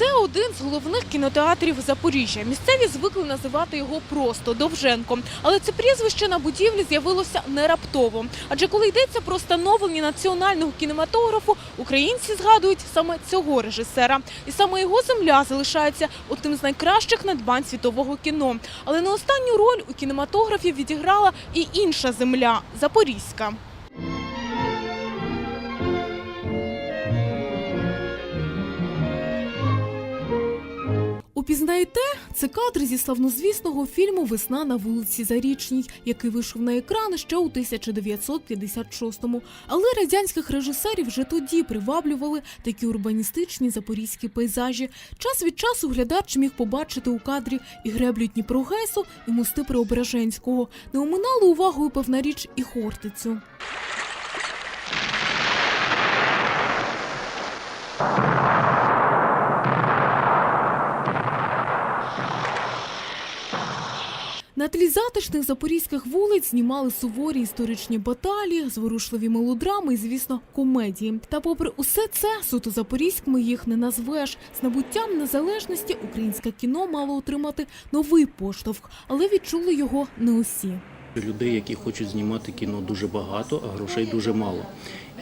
Це один з головних кінотеатрів Запоріжжя. Місцеві звикли називати його просто Довженко. Але це прізвище на будівлі з'явилося не раптово. Адже коли йдеться про становлення національного кінематографу, українці згадують саме цього режисера. І саме його земля залишається одним з найкращих надбань світового кіно. Але не останню роль у кінематографі відіграла і інша земля Запорізька. Упізнаєте, це кадри зі славнозвісного фільму Весна на вулиці Зарічній, який вийшов на екрани ще у 1956-му. Але радянських режисерів вже тоді приваблювали такі урбаністичні запорізькі пейзажі. Час від часу глядач міг побачити у кадрі і греблю Дніпрогесу, і мости Преображенського. Не оминали увагою певна річ і Хортицю. На затишних запорізьких вулиць знімали суворі історичні баталії, зворушливі мелодрами і, звісно, комедії. Та, попри усе це, суто запорізькими їх не назвеш. З набуттям незалежності українське кіно мало отримати новий поштовх, але відчули його не усі. Людей, які хочуть знімати кіно, дуже багато, а грошей дуже мало.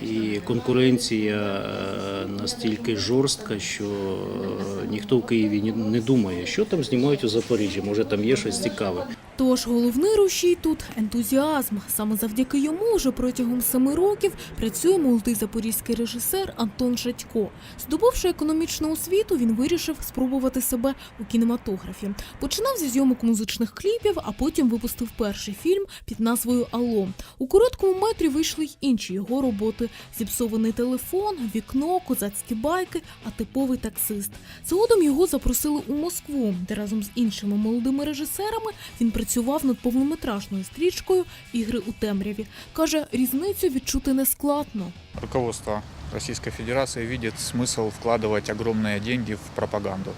І конкуренція е, настільки жорстка, що е, ніхто в Києві не думає, що там знімають у Запоріжжі. Може, там є щось цікаве. Тож головний рушій тут ентузіазм. Саме завдяки йому вже протягом семи років працює молодий запорізький режисер Антон Шатько. Здобувши економічну освіту, він вирішив спробувати себе у кінематографі. Починав зі зйомок музичних кліпів, а потім випустив перший фільм під назвою Алло. У короткому метрі вийшли й інші його роботи: зіпсований телефон, вікно, козацькі байки, а типовий таксист. Згодом його запросили у Москву, де разом з іншими молодими режисерами він працював над повнометражною стрічкою Ігри у темряві. каже, різницю відчути не складно. Руководство Российской Федерации видит смысл вкладывать огромные деньги в пропаганду.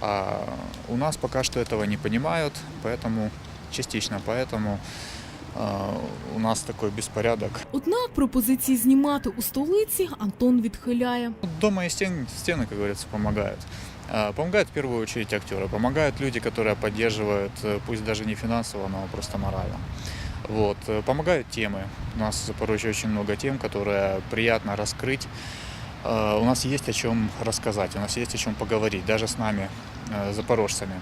А у нас пока что этого не понимают, поэтому частично поэтому а, у нас такой беспорядок. Однак пропозиції знімати у столиці Антон відхиляє. Ну, Дома и стен- стены, как говорится, помогают. А, Помогают в первую очередь актеры, помогают люди, которые поддерживают, э, пусть даже не финансово, но просто морально. Вот. э, Помогают темы. У нас в Запорожье очень много тем, которые приятно раскрыть. Э, У нас есть о чем рассказать, у нас есть о чем поговорить, даже с нами, э, запорожцами.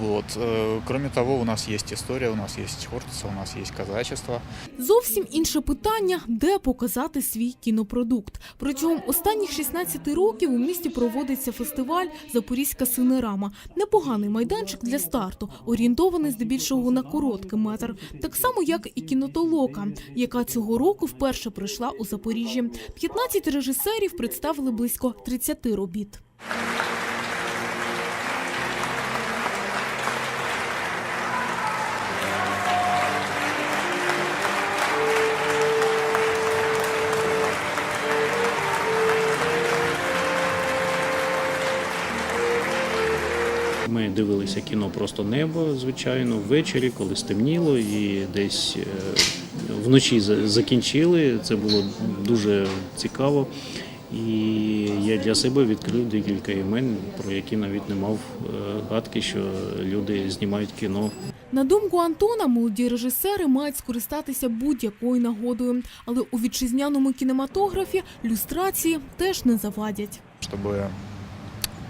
Вот. э, Кроме того, у нас есть история, у нас есть Хортица, у нас есть казачество. Зовсім інше питання, де показати свій кінопродукт. Протягом останніх 16 років у місті проводиться фестиваль Запорізька синерама. Непоганий майданчик для старту, орієнтований здебільшого на короткий метр, так само як і кінотолока, яка цього року вперше прийшла у Запоріжжі. 15 режисерів представили близько 30 робіт. Ми дивилися кіно просто небо, звичайно, ввечері, коли стемніло, і десь е, вночі закінчили. Це було дуже цікаво. І я для себе відкрив декілька імен, про які навіть не мав е, гадки, що люди знімають кіно На думку Антона, молоді режисери мають скористатися будь-якою нагодою, але у вітчизняному кінематографі люстрації теж не завадять. чтобы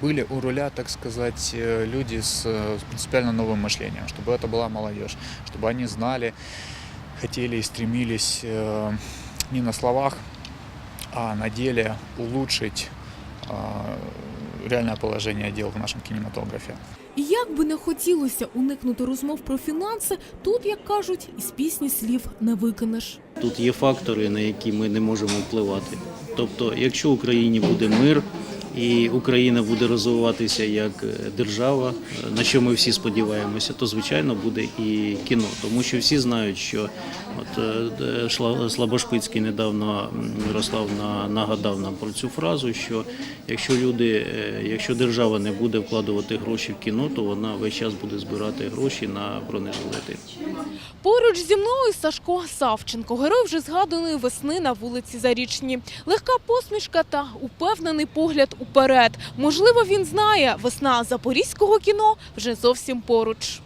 были у руля, так сказать, э, люди с э, с принципиально новым мышлением, чтобы это была молодежь, чтобы они знали, хотели и стремились э, не на словах, а на деле улучшить э, реальное положение дел в нашем кинематографе. І як би не хотілося уникнути розмов про фінанси, тут, як кажуть, із пісні слів не викинеш. Тут є фактори, на які ми не можемо впливати. Тобто, якщо в Україні буде мир і Україна буде розвиватися як е, держава, на що ми всі сподіваємося, то звичайно буде і кіно, тому що всі знають, що от е, Слабошпицький недавно Мирослав нагадав нам про цю фразу, що якщо люди, е, якщо держава не буде вкладувати гроші в кіно, то вона весь час буде збирати гроші на бронежилети. Поруч зі мною Сашко Савченко, герой вже згаданої весни на вулиці Зарічні. Легка посмішка та упевнений погляд у уперед. Можливо, він знає, весна запорізького кіно вже зовсім поруч.